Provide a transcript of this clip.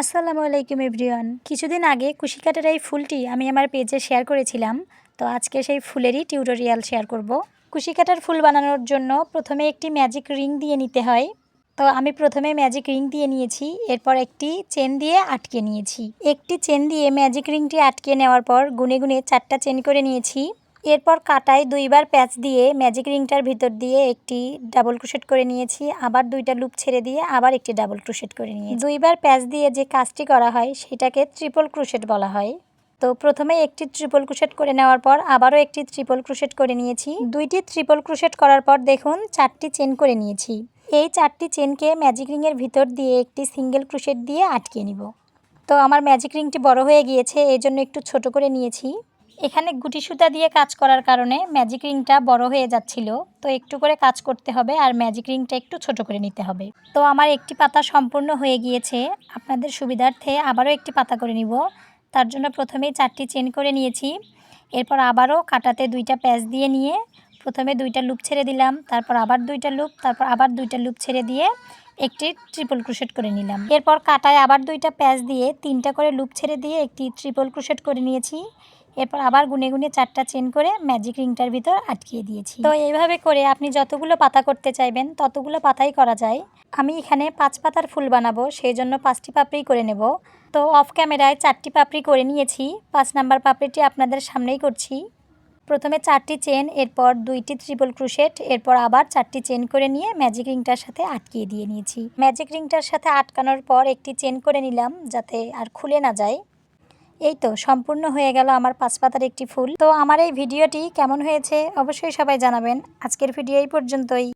আসসালামু আলাইকুম এভরিওয়ান। কিছুদিন আগে কুশিকাটার এই ফুলটি আমি আমার পেজে শেয়ার করেছিলাম। তো আজকে সেই ফুলেরই টিউটোরিয়াল শেয়ার করব। কুশিকাটার ফুল বানানোর জন্য প্রথমে একটি ম্যাজিক রিং দিয়ে নিতে হয়। তো আমি প্রথমে ম্যাজিক রিং দিয়ে নিয়েছি, এরপর একটি চেন দিয়ে আটকে নিয়েছি। একটি চেন দিয়ে ম্যাজিক রিংটি আটকে নেওয়ার পর গুনে গুনে চারটা চেন করে নিয়েছি। এরপর কাটায় দুইবার প্যাচ দিয়ে ম্যাজিক রিংটার ভিতর দিয়ে একটি ডাবল ক্রোশেট করে নিয়েছি, আবার দুইটা লুপ ছেড়ে দিয়ে আবার একটি ডাবল ক্রোশেট করে নিয়েছি। দুইবার প্যাচ দিয়ে যে কাজটি করা হয়, সেটাকে ট্রিপল ক্রোশেট বলা হয়। তো প্রথমে একটি ট্রিপল ক্রুশেট করে নেওয়ার পর আবারও একটি ট্রিপল ক্রোশেট করে নিয়েছি। দুইটি ট্রিপল ক্রোশেট করার পর দেখুন, চারটি চেন করে নিয়েছি। এই চারটি চেনকে ম্যাজিক রিংয়ের ভিতর দিয়ে একটি সিঙ্গেল ক্রুশেট দিয়ে আটকে নিব। তো আমার ম্যাজিক রিংটি বড় হয়ে গিয়েছে এই জন্য একটু ছোট করে নিয়েছি। এখানে গুটি সুতা দিয়ে কাজ করার কারণে ম্যাজিক রিংটা বড় হয়ে যাচ্ছিল, তো একটু করে কাজ করতে হবে আর ম্যাজিক রিংটা একটু ছোট করে নিতে হবে। তো আমার একটি পাতা সম্পূর্ণ হয়ে গিয়েছে, আপনাদের সুবিধার্থে আবারও একটি পাতা করে নিব। তার জন্য প্রথমেই চারটি চেন করে নিয়েছি, এরপর আবারও কাটাতে দুইটা প্যাচ দিয়ে নিয়ে প্রথমে দুইটা লুপ ছেড়ে দিলাম, তারপর আবার দুইটা লুপ, তারপর আবার দুইটা লুপ ছেড়ে দিয়ে একটি ট্রিপল ক্রোশেট করে নিলাম। এরপর কাটায় আবার দুইটা প্যাচ দিয়ে তিনটা করে লুপ ছেড়ে দিয়ে একটি ট্রিপল ক্রুশেট করে নিয়েছি। এরপর আবার গুনে গুনে চারটা চেন করে ম্যাজিক রিংটার ভিতর আটকিয়ে দিয়েছি। তো এইভাবে করে আপনি যতগুলো পাতা করতে চাইবেন, ততগুলো পাতাই করা যায়। আমি এখানে পাঁচ পাতার ফুল বানাবো, সেই জন্য পাঁচটি পাপড়ি করে নেব। তো অফ ক্যামেরায় চারটি পাপড়ি করে নিয়েছি। পাঁচ নাম্বার পাপড়িটি আপনাদের সামনেই করছি। প্রথমে চারটি চেন এরপর দুইটি ট্রিপল ক্রুশেট এরপর আবার চারটি চেন করে নিয়ে ম্যাজিক রিংটার সাথে আটকিয়ে দিয়ে নিয়েছি। ম্যাজিক রিংটার সাথে আটকানোর পর একটি চেন করে নিলাম, যাতে আর খুলে না যায়। এই তো, সম্পূর্ণ হয়ে গেল আমার পাঁচ পাতার একটি ফুল। তো আমার এই ভিডিওটি কেমন হয়েছে অবশ্যই সবাই জানাবেন। আজকের ভিডিও এই পর্যন্তই।